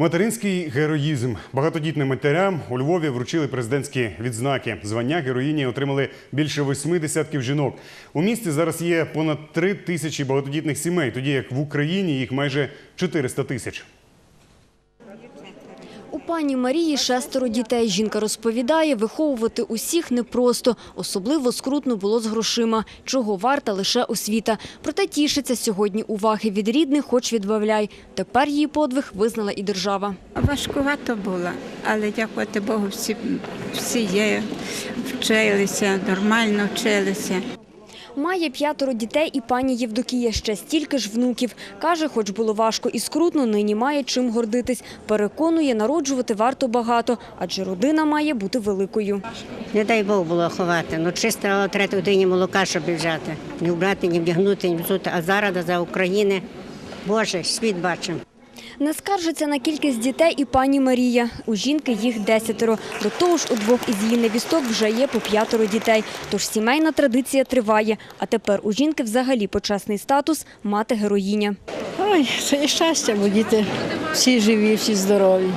Материнський героїзм. Багатодітним матерям у Львові вручили президентські відзнаки. Звання героїні отримали більше восьми десятків жінок. У місті зараз є понад три тисячі багатодітних сімей, тоді як в Україні їх майже 400 тисяч. У пані Марії шестеро дітей. Жінка розповідає, виховувати усіх непросто. Особливо скрутно було з грошима, чого варта лише освіта. Проте тішиться сьогодні уваги від рідних, хоч відбавляй. Тепер її подвиг визнала і держава. Важкувато було, але дякувати Богу, всі, всі є, вчилися, нормально вчилися. Має п'ятеро дітей і пані Євдокія, ще стільки ж внуків. Каже, хоч було важко і скрутно, нині має чим гордитись. Переконує, народжувати варто багато, адже родина має бути великою. Не дай Бог було ховати. Ну чисто третій годині молока, щоб взяти. Не вбрати, ні вдягнути, ні взути. А зараз за України. Боже, світ бачимо. Не скаржиться на кількість дітей і пані Марія. У жінки їх десятеро. До того ж, у двох із її невісток вже є по п'ятеро дітей. Тож сімейна традиція триває. А тепер у жінки взагалі почесний статус – мати-героїня. Ой, це є щастя, бо діти всі живі, всі здорові.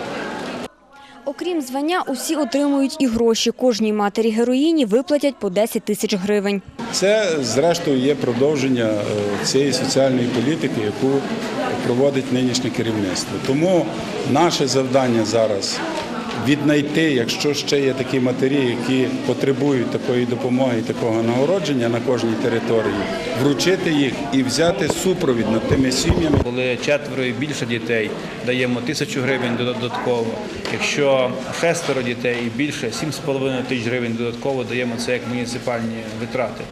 Окрім звання, усі отримують і гроші. Кожній матері-героїні виплатять по 10 тисяч гривень. Це, зрештою, є продовження е, цієї соціальної політики, яку проводить нинішнє керівництво. Тому наше завдання зараз віднайти, якщо ще є такі матері, які потребують такої допомоги такого нагородження на кожній території, вручити їх і взяти супровід над тими сім'ями. Коли четверо і більше дітей, даємо тисячу гривень додатково. Якщо шестеро дітей і більше, 7,5 тисяч гривень додатково даємо це як муніципальні витрати.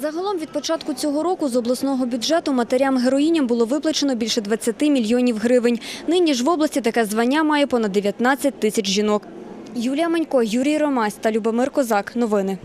Загалом від початку цього року з обласного бюджету матерям-героїням було виплачено більше 20 мільйонів гривень. Нині ж в області таке звання має понад 19 тисяч жінок. Юлія Манько, Юрій Ромась та Любомир Козак. Новини.